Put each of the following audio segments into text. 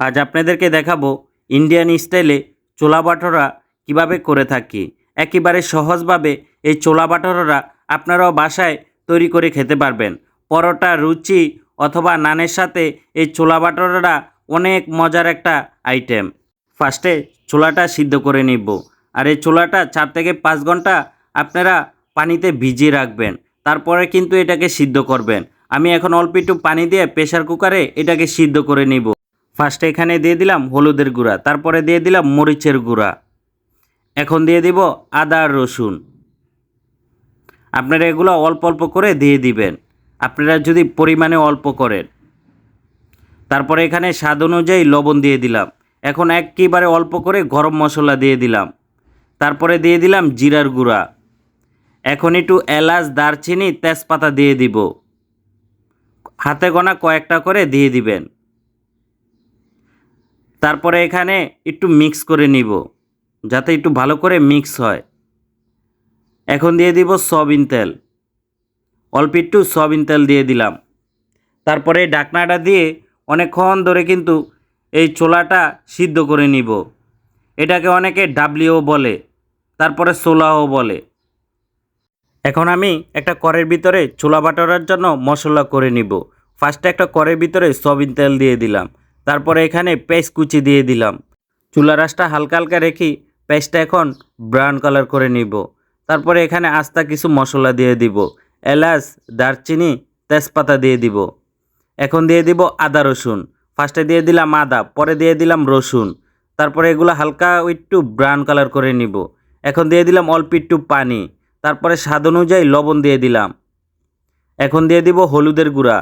আজ আপনাদেরকে দেখাবো ইন্ডিয়ান স্টাইলে ছোলা বাটোরা কীভাবে করে থাকি। একেবারে সহজভাবে এই ছোলা বাটোরা আপনারাও বাসায় তৈরি করে খেতে পারবেন। পরোটা, রুচি অথবা নানের সাথে এই ছোলা বাটোরাটা অনেক মজার একটা আইটেম ফার্স্টে ছোলাটা সিদ্ধ করে নিব। আর এই ছোলাটা চার থেকে পাঁচ ঘণ্টা আপনারা পানিতে ভিজিয়ে রাখবেন। তারপরে কিন্তু এটাকে সিদ্ধ করবেন। আমি এখন অল্প একটু পানি দিয়ে প্রেশার কুকারে এটাকে সিদ্ধ করে নিব। ফার্স্টে এখানে দিয়ে দিলাম হলুদের গুঁড়া, তারপরে দিয়ে দিলাম মরিচের গুঁড়া। এখন দিয়ে দিব আদা, রসুন। আপনারা এগুলো অল্প অল্প করে দিয়ে দিবেন। আপনারা যদি পরিমাণে অল্প করেন। তারপরে এখানে স্বাদ অনুযায়ী লবণ দিয়ে দিলাম। এখন একেবারে অল্প করে গরম মশলা দিয়ে দিলাম। তারপরে দিয়ে দিলাম জিরার গুঁড়া। এখন একটু এলাচ, দারচিনি, তেজপাতা দিয়ে দিব। হাতে গোনা কয়েকটা করে দিয়ে দিবেন। তারপরে এখানে একটু মিক্স করে নিব, যাতে একটু ভালো করে মিক্স হয়। এখন দিয়ে দিব সয়াবিন তেল। অল্প একটু সয়াবিন তেল দিয়ে দিলাম। তারপরে ডাকনাটা দিয়ে অনেকক্ষণ ধরে কিন্তু এই ছোলাটা সিদ্ধ করে নিব। এটাকে অনেকে ডাবলিও বলে, তারপরে সোলাও বলে। এখন আমি একটা করের ভিতরে ছোলা বাটার জন্য মশলা করে নিব। ফার্স্টে একটা করের ভিতরে সয়াবিন তেল দিয়ে দিলাম। তারপরে এখানে পেস্ট কুচি দিয়ে দিলাম। চুলা রাসটা হালকা হালকা রেখে পেস্টটা এখন ব্রাউন কালার করে নিব। তারপরে এখানে আস্তা কিছু মশলা দিয়ে দিব। এলাচ, দারচিনি, তেজপাতা দিয়ে দিব। এখন দিয়ে দিব আদা, রসুন। ফার্স্টে দিয়ে দিলাম আদা, পরে দিয়ে দিলাম রসুন। তারপরে এগুলো হালকা একটু ব্রাউন কালার করে নিব। এখন দিয়ে দিলাম অল্প একটু পানি। তারপরে স্বাদ অনুযায়ী লবণ দিয়ে দিলাম। এখন দিয়ে দিব হলুদের গুঁড়া।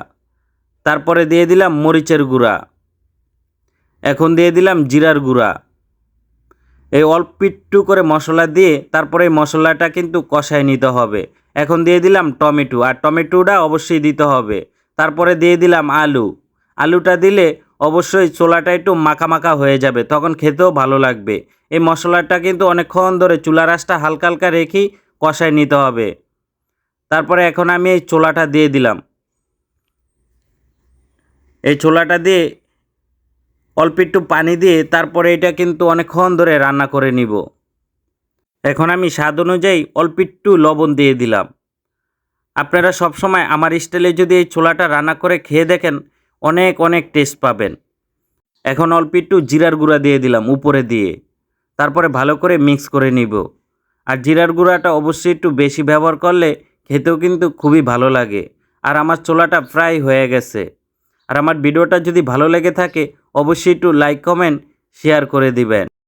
তারপরে দিয়ে দিলাম মরিচের গুঁড়া। এখন দিয়ে দিলাম জিরার গুঁড়া। এই অল্প একটু করে মশলা দিয়ে তারপরে এই মশলাটা কিন্তু কষায় নিতে হবে। এখন দিয়ে দিলাম টমেটো, আর টমেটোটা অবশ্যই দিতে হবে। তারপরে দিয়ে দিলাম আলু। আলুটা দিলে অবশ্যই চোলাটা একটু মাখা মাখা হয়ে যাবে, তখন খেতেও ভালো লাগবে। এই মশলাটা কিন্তু অনেকক্ষণ ধরে চুলা রাসটা হালকা হালকা রেখেই কষায় নিতে হবে। তারপরে এখন আমি এই ছোলাটা দিয়ে দিলাম। এই ছোলাটা দিয়ে অল্প একটু পানি দিয়ে তারপরে এটা কিন্তু অনেকক্ষণ ধরে রান্না করে নিব। এখন আমি স্বাদ অনুযায়ী অল্প একটু লবণ দিয়ে দিলাম। আপনারা সবসময় আমার স্টাইলে যদি এই ছোলাটা রান্না করে খেয়ে দেখেন, অনেক অনেক টেস্ট পাবেন। এখন অল্প একটু জিরার গুঁড়া দিয়ে দিলাম উপরে দিয়ে। তারপরে ভালো করে মিক্স করে নিব। আর জিরার গুঁড়াটা অবশ্যই একটু বেশি ব্যবহার করলে খেতেও কিন্তু খুবই ভালো লাগে। আর আমার ছোলাটা প্রায় হয়ে গেছে। আর আমার ভিডিওটা যদি ভালো লেগে থাকে অবশ্যই একটু লাইক কমেন্ট শেয়ার করে দিবেন।